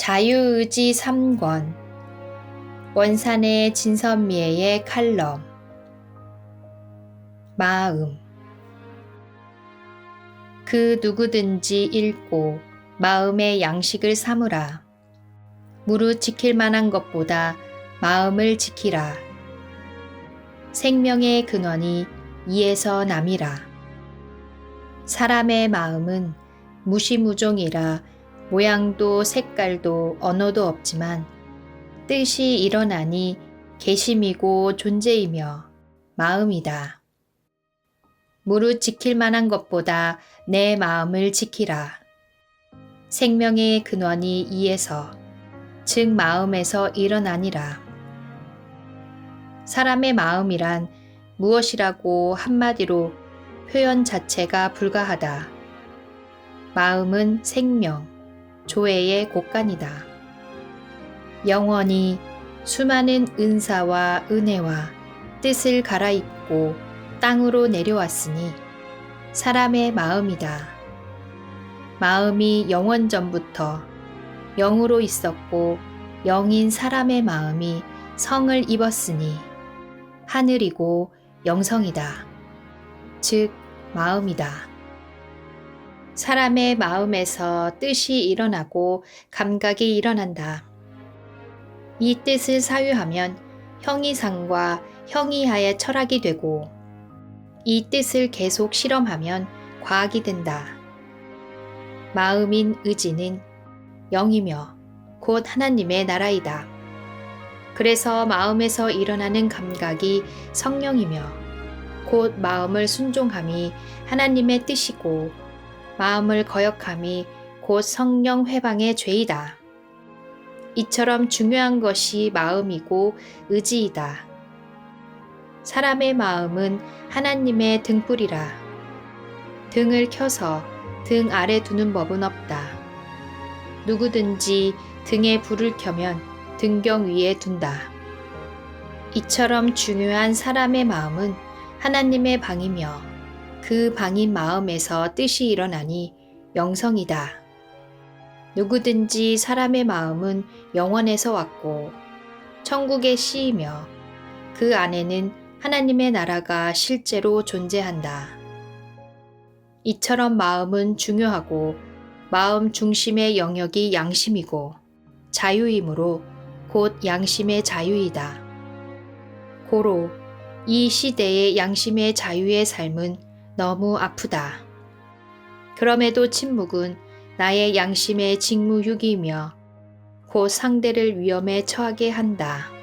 자유의지 3권 원산의 진선미애의 칼럼 마음 그 누구든지 읽고 마음의 양식을 삼으라. 무릇 지킬 만한 것보다 마음을 지키라. 생명의 근원이 이에서 남이라. 사람의 마음은 무시무종이라 모양도 색깔도 언어도 없지만 뜻이 일어나니 개심이고 존재이며 마음이다. 무릇 지킬 만한 것보다 내 마음을 지키라. 생명의 근원이 이에서, 즉 마음에서 일어나니라. 사람의 마음이란 무엇이라고 한마디로 표현 자체가 불가하다. 마음은 생명, 조회의 곳간이다. 영원히 수많은 은사와 은혜와 뜻을 갈아입고 땅으로 내려왔으니 사람의 마음이다. 마음이 영원 전부터 영으로 있었고 영인 사람의 마음이 성을 입었으니 하늘이고 영성이다. 즉, 마음이다. 사람의 마음에서 뜻이 일어나고 감각이 일어난다. 이 뜻을 사유하면 형이상과 형이하의 철학이 되고 이 뜻을 계속 실험하면 과학이 된다. 마음인 의지는 영이며 곧 하나님의 나라이다. 그래서 마음에서 일어나는 감각이 성령이며 곧 마음을 순종함이 하나님의 뜻이고 마음을 거역함이 곧 성령 회방의 죄이다. 이처럼 중요한 것이 마음이고 의지이다. 사람의 마음은 하나님의 등불이라. 등을 켜서 등 아래 두는 법은 없다. 누구든지 등에 불을 켜면 등경 위에 둔다. 이처럼 중요한 사람의 마음은 하나님의 방이며 그 방인 마음에서 뜻이 일어나니 영성이다. 누구든지 사람의 마음은 영원에서 왔고 천국의 씨이며 그 안에는 하나님의 나라가 실제로 존재한다. 이처럼 마음은 중요하고 마음 중심의 영역이 양심이고 자유이므로 곧 양심의 자유이다. 고로 이 시대의 양심의 자유의 삶은 너무 아프다. 그럼에도 침묵은 나의 양심의 직무유기이며 곧 상대를 위험에 처하게 한다.